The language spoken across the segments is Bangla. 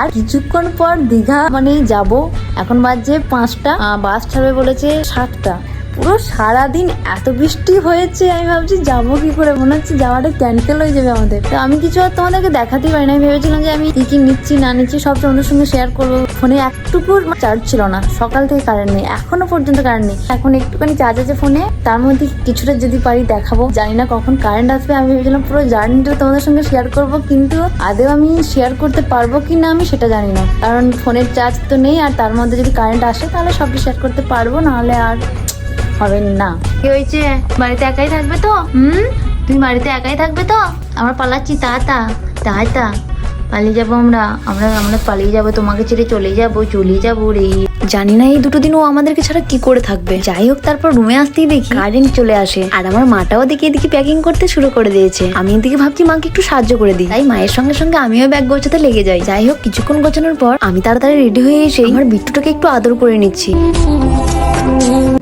আর কিছুক্ষণ পর দীঘা মানে যাব। এখন বাজে পাঁচটা বাস ছাড়বে বলেছে সাতটা। পুরো সারাদিন এত বৃষ্টি হয়েছে, আমি ভাবছি যাব কি করে? মনে হচ্ছে যাওয়াটা ক্যান্সেল হয়ে যাবে আমাদের। তো আমি কিছু আর তোমাদেরকে দেখাতেই পারি না আমি ভেবেছিলাম যে আমি কি কি নিচ্ছি, না নিচ্ছি সব তোমাদের সঙ্গে শেয়ার করব। ফোনে একটুকু চার্জ ছিল না। সকাল থেকে কারেন্ট নেই, এখনও পর্যন্ত কারেন্ট নেই। এখন একটুখানি চার্জ আছে ফোনে, তার মধ্যে কিছুটা যদি পারি দেখাবো। জানি না কখন কারেন্ট আসবে, আমি ভেবেছিলাম পুরো জার্নিটা তোমাদের সঙ্গে শেয়ার করব, কিন্তু আদেও আমি শেয়ার করতে পারব কি না আমি সেটা জানি না। কারণ ফোনের চার্জ তো নেই, আর তার মধ্যে যদি কারেন্ট আসে, তাহলে সবটা শেয়ার করতে পারব, নাহলে আর হবে না। কি হয়েছে? বাড়িতে একাই থাকবে তো? হুম? তুমি বাড়িতে একাই থাকবে তো? আমরা পালাচ্ছি তা তা তা। পালিয়ে যাব আমরা। আমরা আমরা পালিয়ে যাব, তোমাকে ছেড়ে চলে যাব চলে যাব রে। জানি না এই দুটো দিন ও আমাদেরকে ছাড়া কি করে থাকবে। যাই হোক, তারপর রুমে আসতেই দেখি কারেন্ট চলে আসে। আর আমার মাটাও দেখি এদিকে প্যাকিং করতে শুরু করে দিয়েছে। আমি এদিকে ভাবছি মাকে একটু সাহায্য করে দিই। তাই মায়ের সঙ্গে সঙ্গে আমিও ব্যাগ গোছাতে লেগে যাই। যাই হোক, কিছুক্ষণ গোছানোর পর আমি তাড়াতাড়ি রেডি হয়ে এসে আমার বিট্টুটাকে একটু আদর করে নিচ্ছি।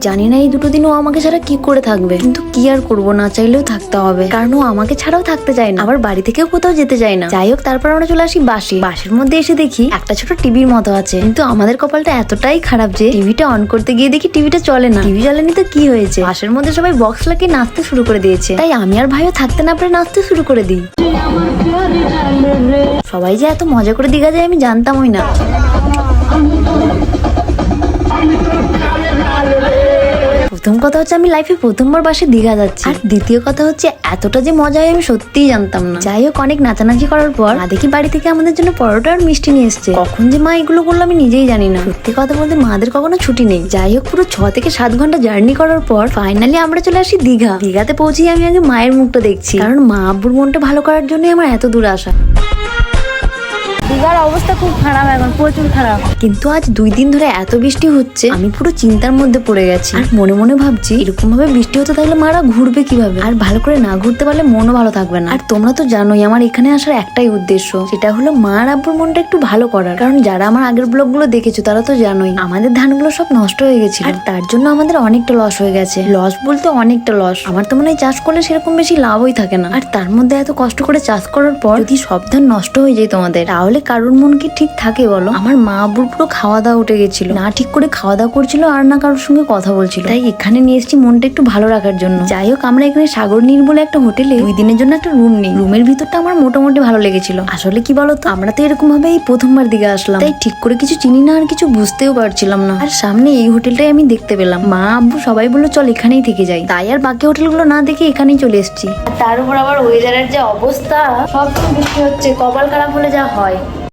জানি না এই দুটো দিন ও আমাকে ছাড়া কি করে থাকবে। কিন্তু কি আর করব না চাইলেও থাকতে হবে। কারণ ও আমাকে ছাড়াও থাকতে চায় না। আবার বাড়ি থেকেও কোথাও যেতে চায় না। যাই হোক, তারপর আমরা চলে আসি বাসে। বাসের মধ্যে এসে দেখি একটা ছোট টিভির মতো আছে। কিন্তু আমাদের কপালটা এতটাই খারাপ যে টিভিটা অন করতে গিয়ে দেখি টিভিটা চলে না। টিভি চলেনি তো কি হয়েছে? বাসের মধ্যে সবাই বক্স লাগিয়ে নাচতে শুরু করে দিয়েছে। তাই আমি আর ভাইও থাকতে না পারে নাচতে শুরু করে দিই। সবাই যে এত মজা করে দীঘা যায় আমি জানতামই না। প্রথম কথা হচ্ছে আমি লাইফে প্রথমবার বাসে দীঘা যাচ্ছি। আর দ্বিতীয় কথা হচ্ছে, এতটা যে মজা হয় আমি সত্যিই জানতাম না। যাই হোক, অনেক নাচানাচি করার পর, মা দেখি বাড়ি থেকে আমাদের জন্য পরোটা আর মিষ্টি নিয়ে এসছে। কখন যে মা এগুলো করল আমি নিজেই জানি না। সত্যি কথা বলতে মাদের কখনো ছুটি নেই। যাই হোক, পুরো ছ থেকে সাত ঘণ্টা জার্নি করার পর ফাইনালি আমরা চলে আসি দীঘা। দীঘাতে পৌঁছেই আমি আগে মায়ের মুখটা দেখছি। কারণ মা আব্বুর মনটা ভালো করার জন্যই আমার এত দূর আসা। দীঘার অবস্থা খুব খারাপ এখন, প্রচুর খারাপ। কিন্তু আজ দুই দিন ধরে এত বৃষ্টি হচ্ছে, আমি পুরো চিন্তার মধ্যে পড়ে গেছি। আর মনে মনে ভাবছি এরকম ভাবে বৃষ্টি হতে থাকলে মারা ঘুরবে কীভাবে? আর ভালো করে না ঘুরতে পারলে মনও ভালো থাকবে না। আর তোমরা তো জানোই, আমার এখানে আসার একটাই উদ্দেশ্য, সেটা হলো মা আব্বুর মনটা একটু ভালো করার। কারণ যারা আমার আগের ব্লগগুলো দেখেছ, তারা তো জানোই, আমাদের ধানগুলো সব নষ্ট হয়ে গেছিল। আর তার জন্য আমাদের অনেকটা লস হয়ে গেছে। লস বলতে অনেকটা লস আমার তো মনে হয় চাষ করলে সেরকম বেশি লাভই থাকে না। আর তার মধ্যে এত কষ্ট করে চাষ করার পর যদি সব ধান নষ্ট হয়ে যায় তোমাদের, তাহলে কারোর মন কি ঠিক থাকে বলো? আমার মা আব্বুর পুরো খাওয়া দাওয়া উঠে গেছিল। না ঠিক করে খাওয়া দাওয়া করছিল আর না কারোর সঙ্গে কথা বলছিল। তাই এখানে নিয়ে এসেছি মনটা একটু ভালো রাখার জন্য। যাই হোক, আমরা এখানে সাগর নীল বলে একটা হোটেলে দুই দিনের জন্য একটা রুম নেই। রুমের ভিতরটা আমার মোটামুটি ভালো লেগেছিল। আসলে কি বলতো? আমরা তো এরকম ভাবে এই প্রথমবার দিকে আসলাম। তাই ঠিক করে কিছু চিনি না আর কিছু বুঝতেও পারছিলাম না। আর সামনে এই হোটেলটাই আমি দেখতে পেলাম। মা আব্বু সবাই বলল, চল এখানেই থেকে যাই। তাই আর বাকি হোটেলগুলো না দেখে এখানেই চলে এসেছি। তার উপর আবার ওয়েদারের যে অবস্থা, সব বৃষ্টি হচ্ছে। কপাল খারাপ হলে যা হয়।